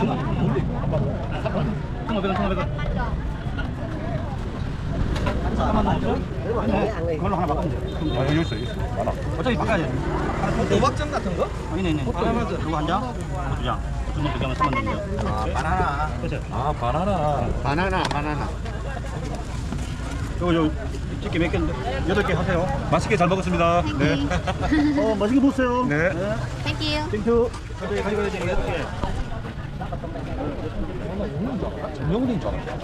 1,500원, 1,500원. 그걸로 하나 바꾸면 돼. 아, 여기 있어, 여기 있어. 많아. 어차피 바꿔야 돼. 도박장 같은 거? 아니, 네, 네. 이거 한 장, 이거 두 장. 두 장 두 장은 3만 원인데. 아 바나나 그렇죠. 아, 바나나. 바나나 바나나 요거, 요, 집게 몇 개인데? 여덟 개 하세요. 맛있게 잘 먹었습니다. 네. 어, 맛있게 보세요. 네. Thank you. 땡큐. 가져가, 가져가야 돼. 여덟 개. 정명훈인 줄 알았어.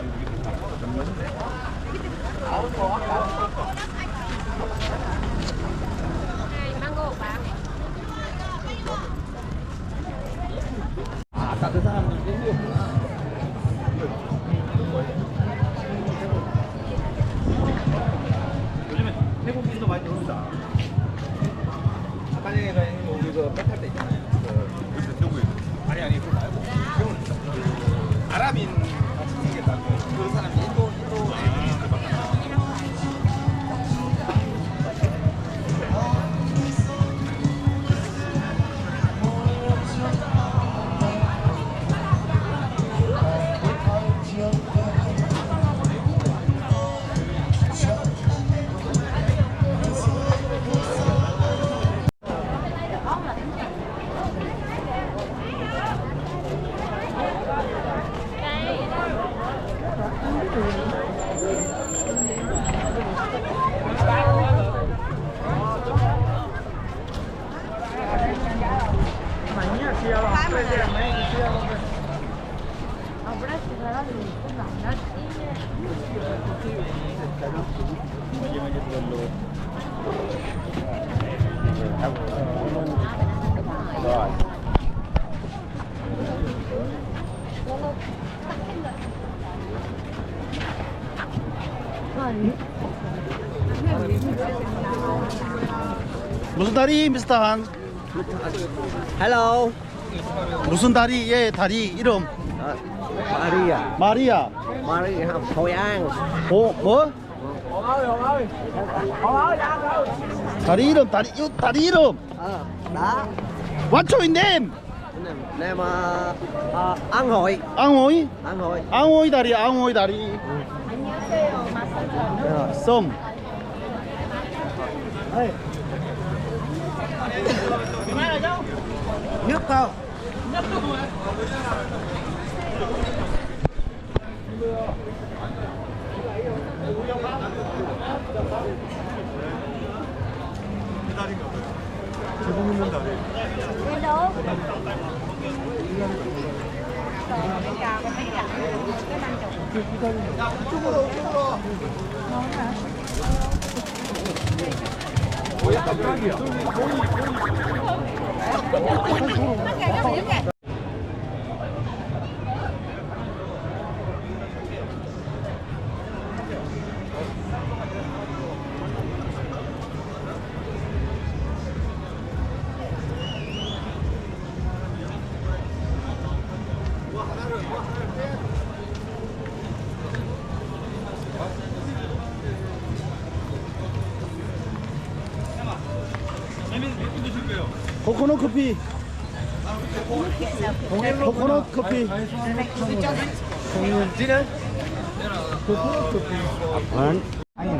무슨 다리, 미스터 한? Hello 무슨 다리? 얘 다리 이름. Maria 마리아. Maria Hội An 어, 뭐? 다리 이름, 다리, 이 다리 이름. ờ đó What's your name? nem uh, uh, An Hội 앙호이? An Hội 앙호이 다리, 앙호이 다리. rồi 썸. nước không 배달인가 봐요. 제공 있는 다리. Hello. 이쪽으로, 이쪽으로. 뭐야, 깜짝이야. 코코넛 커피. 코코넛 커피.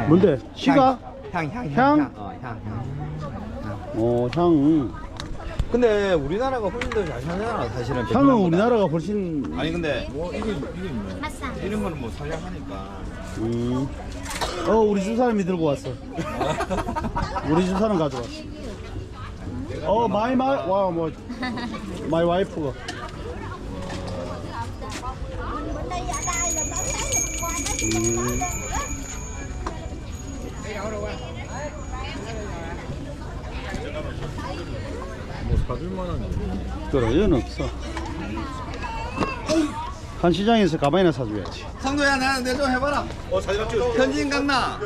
뭔데? 시가? 향, 향, 향? 어, 향, 향. 어, 향. 근데 우리나라가 훨씬 더 잘 사잖아, 사실은. 향은 베트남보다. 우리나라가 훨씬. 아니 근데 뭐 이거 이거 Massage. 이런 거는 뭐 살려하니까. 음. 어, 우리 집 사람이 들고 왔어. 우리 집 사람 가져왔어. 어, 마이 마이 와 뭐. 마이 와이프가. 음. 뭐 사줄 만한 그래, 얘는 없어. 한 시장에서 가방이나 사줘야지. 성도야 나내 좀 해봐라. 어, 사진 찍어. 현진 강남.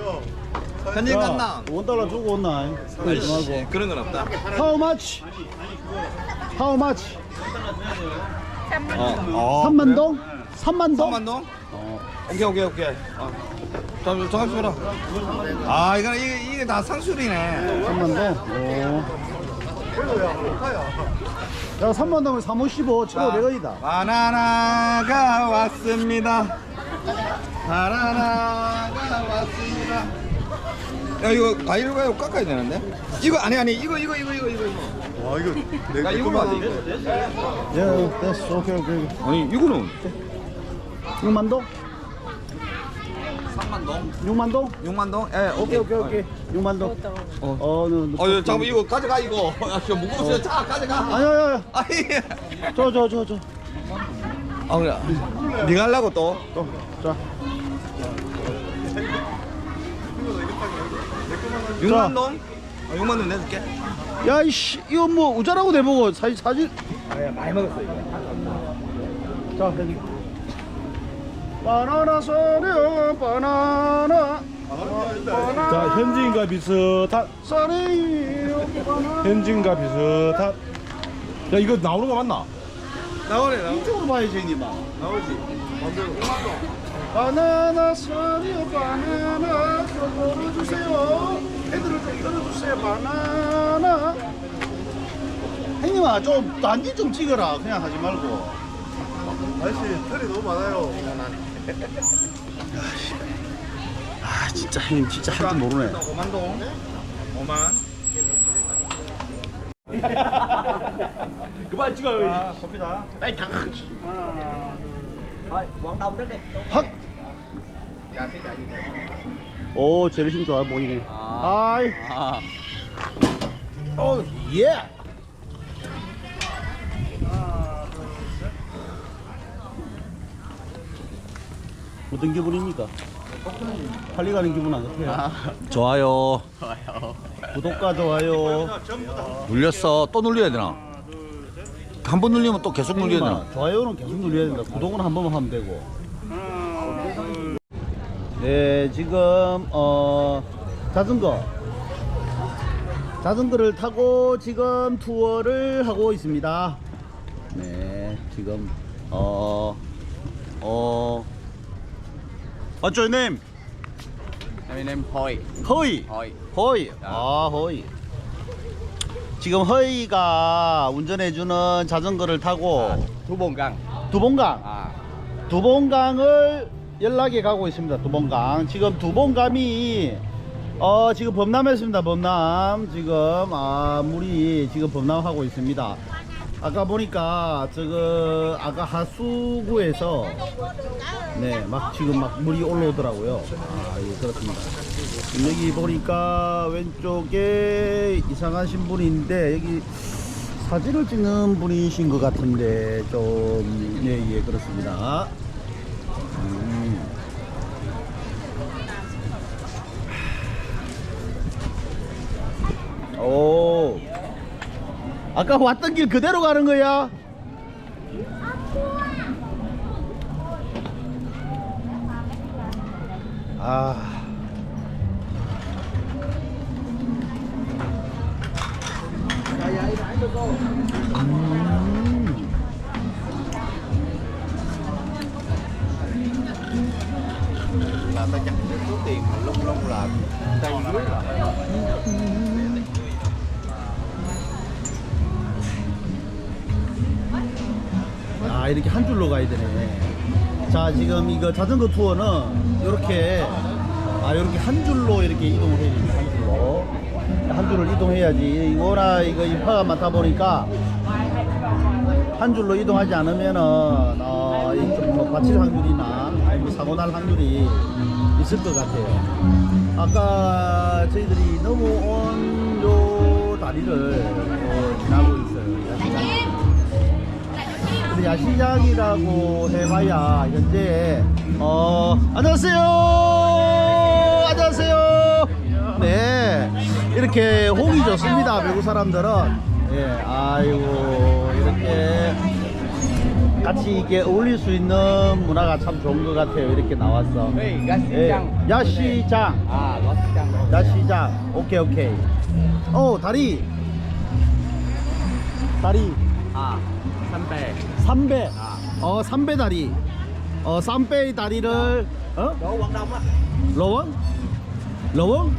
현진 강남. 원 달러 주고 온나? 그러지 아이씨, 말고. 그런 건 없다. How much? How much? 어. 3만 동? 3만 동? 3만 동? 어. 오케이 오케이 오케이. 어. 자, 정합 줘라. 아, 이거 이게, 이게 다 상술이네. 3만 동? 어. 야 3만 동에 355 1,500원이다 바나나가 왔습니다. 바나나가 왔습니다. 야 이거 과일로 가요 깎아야 되는데? 이거 아니 아니 이거 이거 이거 이거 이거 이거. 와 이거 내야 이걸로 하자 이거. 예 됐어 오케이 오케이 아니 이거는 6만 동? 3만 동. 6만 동? 6만 동? 예 오케이 오케이 오케이 6만 동 어. 어, 어 이거 잠깐 이거 가져가 이거. 야 진짜 무거워서 자 가져가. 아니 아니 아니. 저저 저저 아 그래. 네가 하려고 또? 또, 자 6만 동? 어, 6만 동 내줄게. 야, 이씨, 이거 뭐 우자라고 내보고 사진 사진. 아 많이 먹었어 이거. 자, 여기. 바나나 소녀 바나나. 자 현지인과 비슷한 바나나. 현지인과 비슷한 야 이거 나오는 거 맞나? 나오네 나오네. 이쪽으로 봐야지, 형님아. 나오지. 바나나 소리요 바나나 좀 걸어주세요. 애들을 좀 걸어주세요 바나나. 형님아 좀 단지 좀 찍어라. 그냥 하지 말고. 아저씨 털이 너무 많아요 아 진짜 형님 진짜 할 줄 모르네. 5만 동. 5만. 그만 찍어 아, 봅니다. 확. 오 재래심 좋아 보이네. 아이. 아. 오 예. 어떤 기분입니까? 빨리 가는 기분 어때요? 좋아요. 구독과 좋아요. 눌렸어. 또 눌려야 되나? 한 번 눌리면 또 계속 눌려야 되나? 좋아요는 계속 눌려야 된다. 구독은 한 번만 하면 되고. 네, 지금 어 자전거 자전거를 타고 지금 투어를 하고 있습니다. 네, 지금 어 어 What's your name? My name Hoi. 허이. Hoi. 허이. 아, 허이. 지금 허이가 운전해주는 자전거를 타고 Bồn Găng. 두봉강, À. 두봉강을 연락에 가고 있습니다. 두봉강. 지금 두봉감이 어 지금 범람했습니다. 범람 지금 아 물이 지금 범람하고 있습니다. 아까 보니까 저거 아까 하수구에서 네 막 지금 막 물이 올라오더라고요. 아 예, 그렇습니다. 여기 보니까 왼쪽에 이상하신 분인데 여기 사진을 찍는 분이신 것 같은데 좀예예 그렇습니다. 음. 오 아까 왔던 길 그대로 가는 거야? 아. 음. Là 이렇게 한 줄로 가야 되네. 자 지금 이거 자전거 투어는 이렇게 아 이렇게 한 줄로 이렇게 이동을 해야 됩니다. 한 줄로. 한 줄을 이동해야지. 워낙 이거 인파가 많다 보니까 한 줄로 이동하지 않으면은 어, 이좀뭐 다칠 확률이나 아니면 사고 날 확률이 있을 것 같아요. 아까 저희들이 넘어온 요 다리를 어, 지나고. 야시장이라고 해봐야 현재 어 안녕하세요. 안녕하세요. 네. 이렇게 홍이 좋습니다 외국 사람들은. 예 아이고 이렇게 같이 이렇게 어울릴 수 있는 문화가 참 좋은 것 같아요. 이렇게 나왔어 gas 예. 야시장. có chăng. 야시장. 오케이 오케이. 어 다리. 다리. bè. 삼배. 어 삼배 다리 어 삼배 다리를 어 Đỗ Quảng Đông á. 러원 러원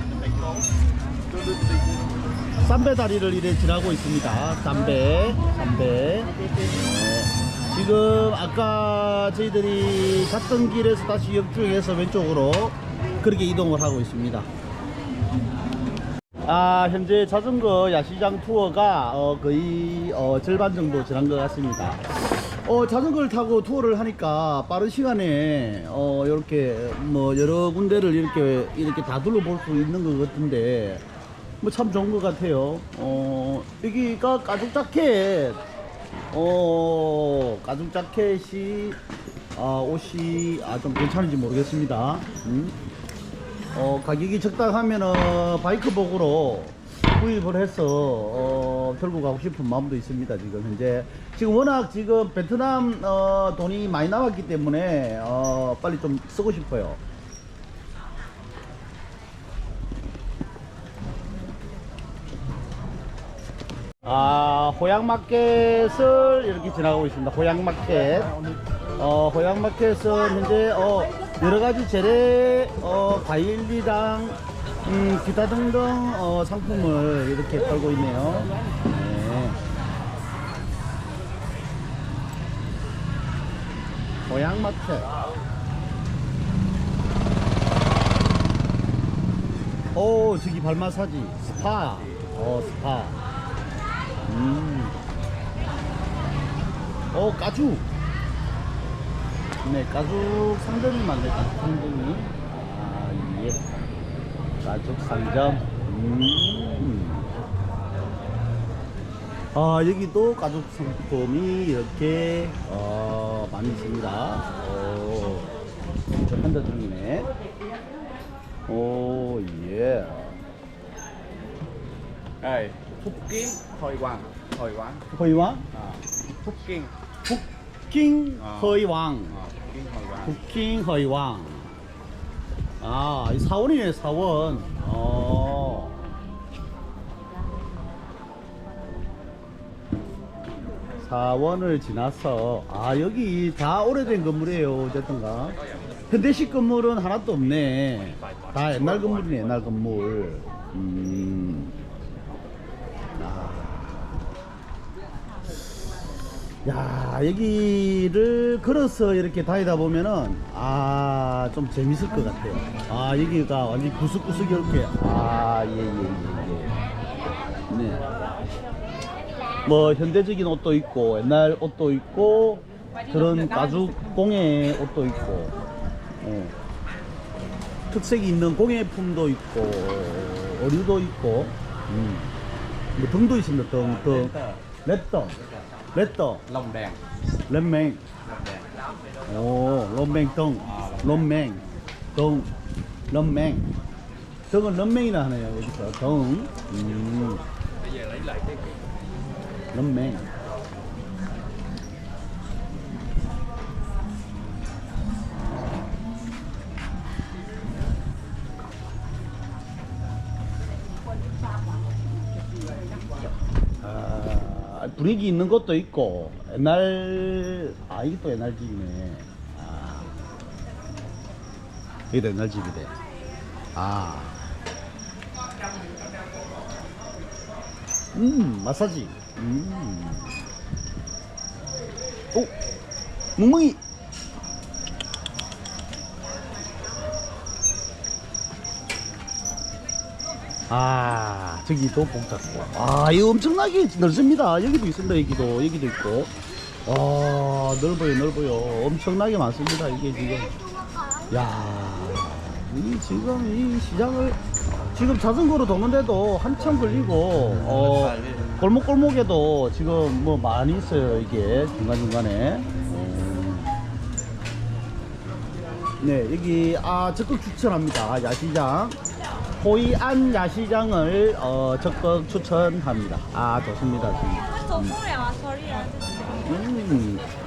쌈배 다리를 이래 지나고 있습니다. 쌈배, 쌈배. 네. 지금 아까 저희들이 갔던 길에서 다시 역주행해서 왼쪽으로 그렇게 이동을 하고 있습니다. 아, 현재 자전거 야시장 투어가 어, 거의 어, 절반 정도 지난 것 같습니다. 어, 자전거를 타고 투어를 하니까 빠른 시간에 어, 이렇게 뭐 여러 군데를 이렇게 이렇게 다 둘러볼 수 있는 것 같은데 뭐 참 좋은 것 같아요. 어, 여기가 가죽 자켓, 어, 가죽 자켓이 아, 옷이 아, 좀 괜찮은지 모르겠습니다. 음. 어, 가격이 적당하면은 바이크복으로 구입을 해서 어, 들고 가고 싶은 마음도 있습니다. 지금 현재 지금 워낙 지금 베트남 어, 돈이 많이 남았기 때문에 어, 빨리 좀 쓰고 싶어요. 아, 호양마켓을 이렇게 지나가고 있습니다. 호양마켓. 어, 호양마켓은 현재 어, 여러 가지 재래 어, 과일이랑 음, 기타 등등 어, 상품을 이렇게 팔고 있네요. 호양마켓. 오, 저기 발 마사지, 스파. 어, 스파. 음. 어, 가죽. 네, 가죽 상점이 많네, 가죽 상점이. 아, 예. 가죽 상점. 음. 아, 여기도 가죽 상품이 이렇게, 어, 많이 있습니다. 오, 저 한자 중이네. 오, 예. Đây, Phúc Kiến, Thôi Quang, Thôi Quang. 허이왕? À, Phúc Kiên. 북킹 아. 허이왕. À, Phúc Kiên, Thôi Quang. 북킹 허이왕. 아, 이 사원이네, 사원. 어. 사원을 지나서, 아, 여기 다 오래된 건물이에요, 어쨌든가. 현대식 건물은 하나도 없네. 다 옛날 건물이네, 옛날 건물. 음. 야 여기를 걸어서 이렇게 다니다 보면은 아 좀 재밌을 것 같아요 아 여기가 완전 구석구석 이렇게 아 예 예예네 뭐 현대적인 옷도 있고 옛날 옷도 있고 그런 가죽 공예 옷도 있고 어. 특색이 있는 공예품도 있고 어류도 있고 음. 뭐 등도 있습니다 등등. 레터 레터 Lồng đèn. 렘맹. 오 럼맹 똥 럼맹. 똥 럼맹. 저건 럼맹이라 하네요 여기서. 똥 음. 럼맹 아, 분위기 있는 것도 있고 옛날 아 이게 또 옛날 집이네. 아. 이게 옛날 집이래 아. 음, 마사지. 음. 오, 멍멍이. 아, 저기도 복잡고. 아, 이거 엄청나게 넓습니다. 여기도 있습니다. 여기도, 여기도 있고. 아, 넓어요, 넓어요. 엄청나게 많습니다. 이게 지금. 야, 이 지금 이 시장을 지금 자전거로 도는데도 한참 걸리고 어, 골목골목에도 지금 뭐 많이 있어요 이게. 중간중간에. 네. 네. 여기 아 적극 추천합니다. 야시장. 호이안 야시장을 어, 적극 추천합니다. 아 좋습니다 지금 음. 네.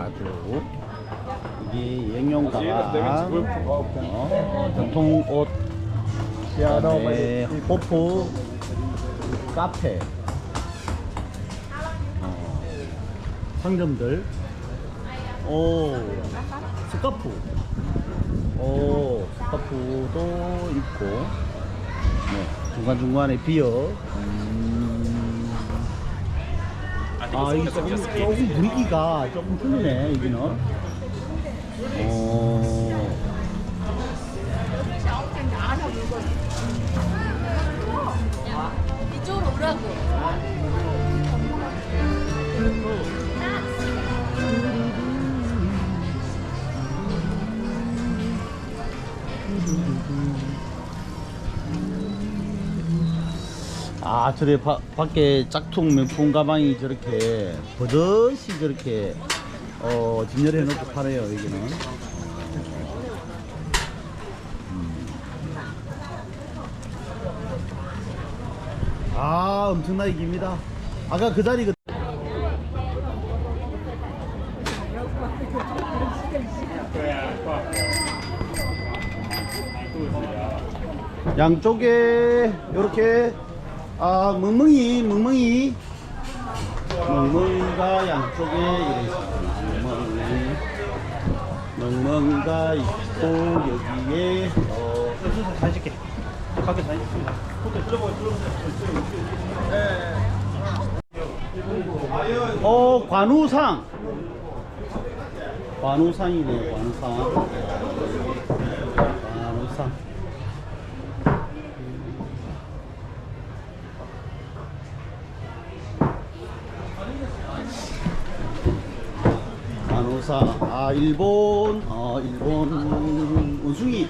아주 이게 영용가방, 어, 전통 옷, 그다음에 호프, 카페, 어, 상점들. 오, 스카프. 오, 스카프도 있고. 네, 중간중간에 비어. 음. 아, 이게 조금, 조금 분위기가 조금 틀리네, 여기는. 오. 아, 저래 바, 밖에 짝퉁 명품 가방이 저렇게 버젓이 저렇게 어, 진열해 놓고 파네요, 여기는. 음. 아, 엄청나게 깁니다. 아까 그 자리 그 양쪽에 이렇게 아 멍멍이 멍멍이. 멍멍이가 양쪽에 이래 있습니다 멍멍이 멍멍이가 있고 여기에 어 찍게. 밖에 사진 찍습니다. 어 관우상. 관우상이네 관우상 관우상 간호사 아 일본 어 일본 우승이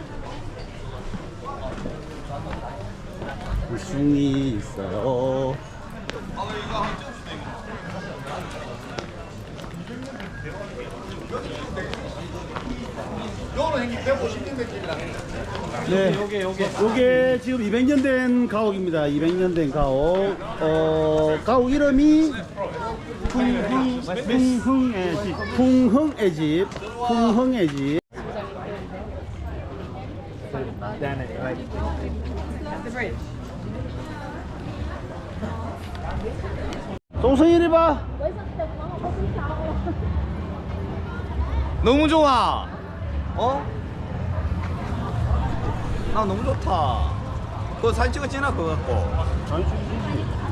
우승이 있어요 네, 요게 요게 요게 지금 200년 된 가옥입니다. 200년 된 가옥. 어, 가옥 이름이 풍흥 풍흥의 집. 풍흥의 집. 풍흥의 집. 동성이 이리 봐. 너무 좋아. 어? 나 너무 좋다. 그거 사진 찍었지나 그거 갖고.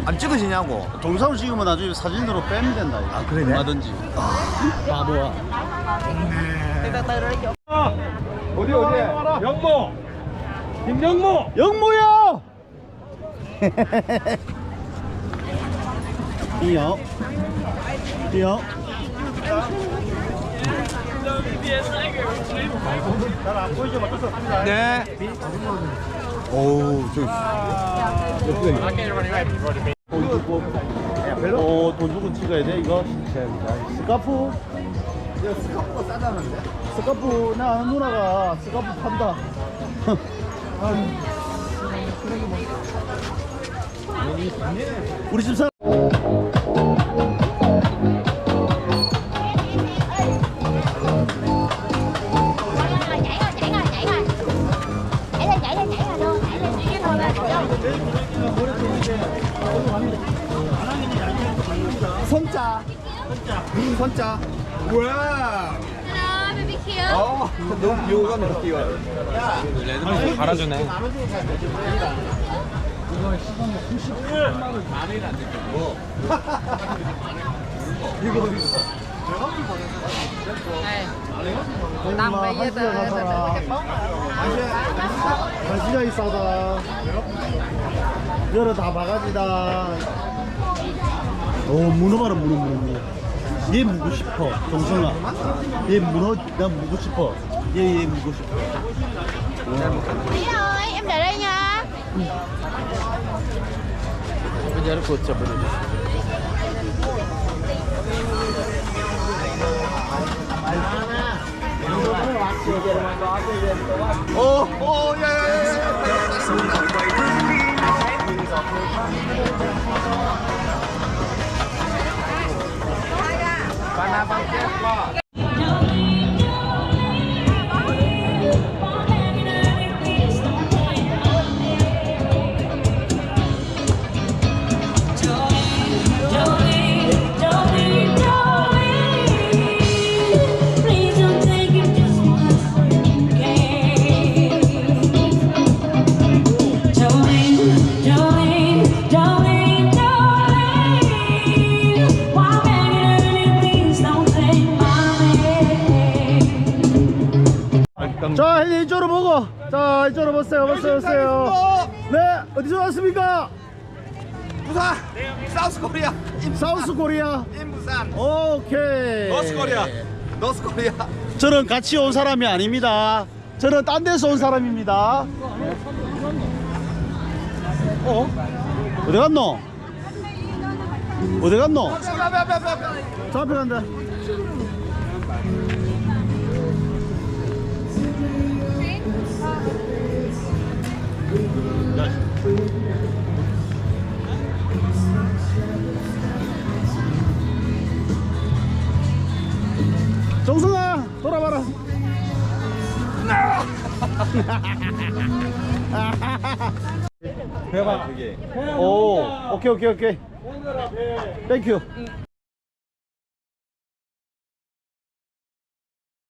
안 찍어지냐고. 동상을 찍으면 나중에 사진으로 빼면 된다. 이거. 아, 그러네? 얼마든지. 바보야. 어디 어디? 영모. 김영모. 영모야! 이요. 이요. 네. 오우, 저. 돈 주고. 어, 찍어야 돼, 이거? 자, 스카프? 이거 스카프가 싸다는데? 스카프, 나 아는 누나가 스카프 판다. 우리 집 사람. 손자. 손자. 음, 손자. Hello, BBQ. 어, 너무 비호감이 느끼워. 갈아주네. Nằm bây giờ 바지가 싸다. 여러 다 바가지다. 오 문어 봐라 문어 문어 문어. 얘 묵고 싶어 동성아. 얘 문어 나 묵고 싶어. 얘얘 묵고 싶어. Ơi, em đợi đây nha. bây giờ nó cột chập rồi. 오, 오, 야, 야, 야, Para banquet, 보세요. 보세요, 보세요. 네, 어디서 왔습니까? 부산 사우스 코리아 임 사우스 코리아. 임부산 오케이. 노스 코리아 노스 코리아 저는 같이 온 사람이 아닙니다. 저는 딴 데서 온 사람입니다. 어? 어디 갔노? 어디 갔노? 저 앞에 간다. 정승아 돌아봐라. 배봐 오, 오케이 오케이 오케이. 땡큐.